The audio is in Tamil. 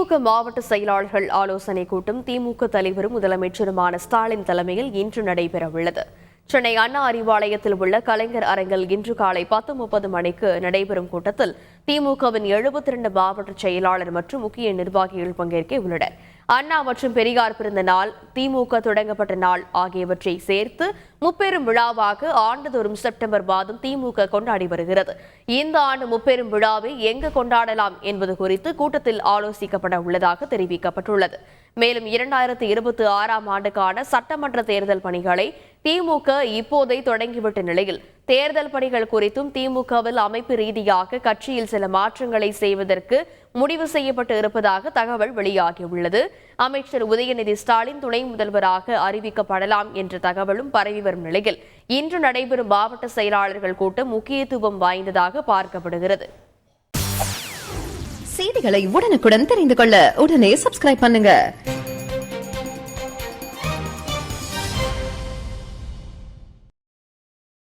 திமுக மாவட்ட செயலாளர்கள் ஆலோசனை கூட்டம் திமுக தலைவரும் முதலமைச்சருமான ஸ்டாலின் தலைமையில் இன்று நடைபெறவுள்ளது. சென்னை அண்ணா அறிவாலயத்தில் உள்ள கலைஞர் அரங்கில் இன்று காலை பத்து முப்பது மணிக்கு நடைபெறும் கூட்டத்தில் திமுகவின் எழுபத்தி இரண்டு மாவட்ட செயலாளர் மற்றும் முக்கிய நிர்வாகிகள் பங்கேற்க உள்ளனர். அண்ணா மற்றும் பெரியார் பிறந்த நாள் திமுக தொடங்கப்பட்ட நாள் ஆகியவற்றை சேர்த்து முப்பெரும் விழாவாக ஆண்டுதோறும் செப்டம்பர் மாதம் திமுக கொண்டாடி வருகிறது. இந்த ஆண்டு முப்பெரும் விழாவை எங்கு கொண்டாடலாம் என்பது குறித்து கூட்டத்தில் ஆலோசிக்கப்பட உள்ளதாக தெரிவிக்கப்பட்டுள்ளது. மேலும் இரண்டாயிரத்தி இருபத்தி ஆறாம் ஆண்டுக்கான சட்டமன்ற தேர்தல் பணிகளை திமுக இப்போதே தொடங்கிவிட்ட நிலையில் தேர்தல் பணிகள் குறித்தும் திமுகவில் அமைப்பு ரீதியாக கட்சியில் சில மாற்றங்களை செய்வதற்கு முடிவு செய்யப்பட்டு இருப்பதாக தகவல் வெளியாகியுள்ளது. அமைச்சர் உதயநிதி ஸ்டாலின் துணை முதல்வராக அறிவிக்கப்படலாம் என்ற தகவலும் பரவி வரும் நிலையில் இன்று நடைபெறும் மாவட்ட செயலாளர்கள் கூட்டம் முக்கியத்துவம் வாய்ந்ததாக பார்க்கப்படுகிறது. செய்திகளை உடனுக்குடன் தெரிந்து கொள்ள உடனே சப்ஸ்கிரைப் பண்ணுங்க.